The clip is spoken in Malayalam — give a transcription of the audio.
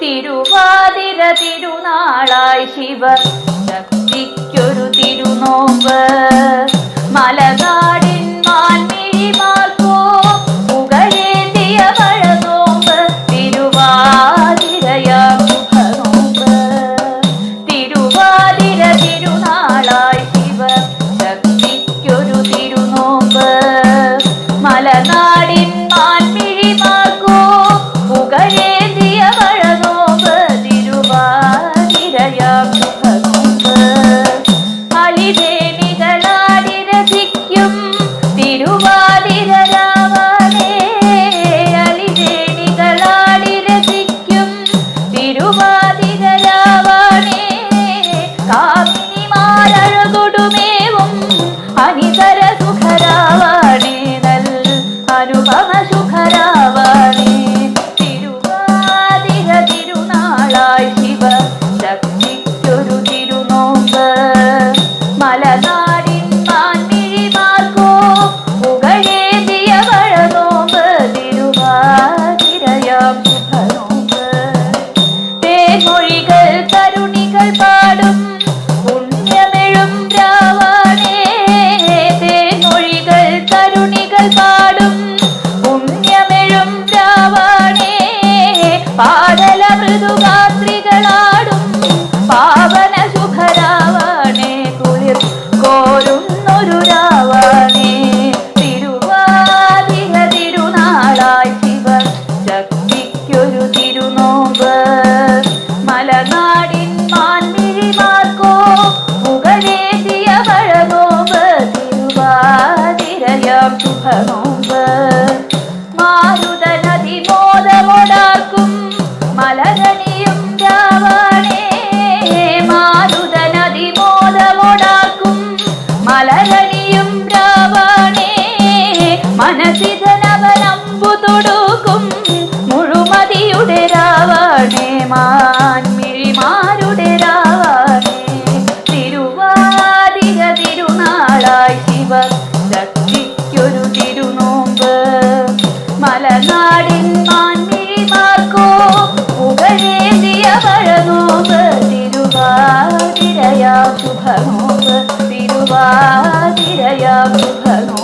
തിരുവാതിര തിരുനാളായി ശിവ 加热购 മുഖമുമ്പ് മാരുത നദി മോദമൊടാക്കും മലരണിയും രാവണേ. മാരുത നദി മോദമൊടാക്കും മലരണിയും രാവണേ. മനസ്സിതനവനമ്പു തൊടുക്കും മുഴുമതിയുടെ രാവണേ. മാൻമിഴിമാരുടെ രാവണേ. തിരുവാതിര തിരുനാളായി ശിവ മലനാടിൻ തിരുവാതിരയാ ശുഭനോമ്പ് തിരുവാതിരയാ ശുഭനോ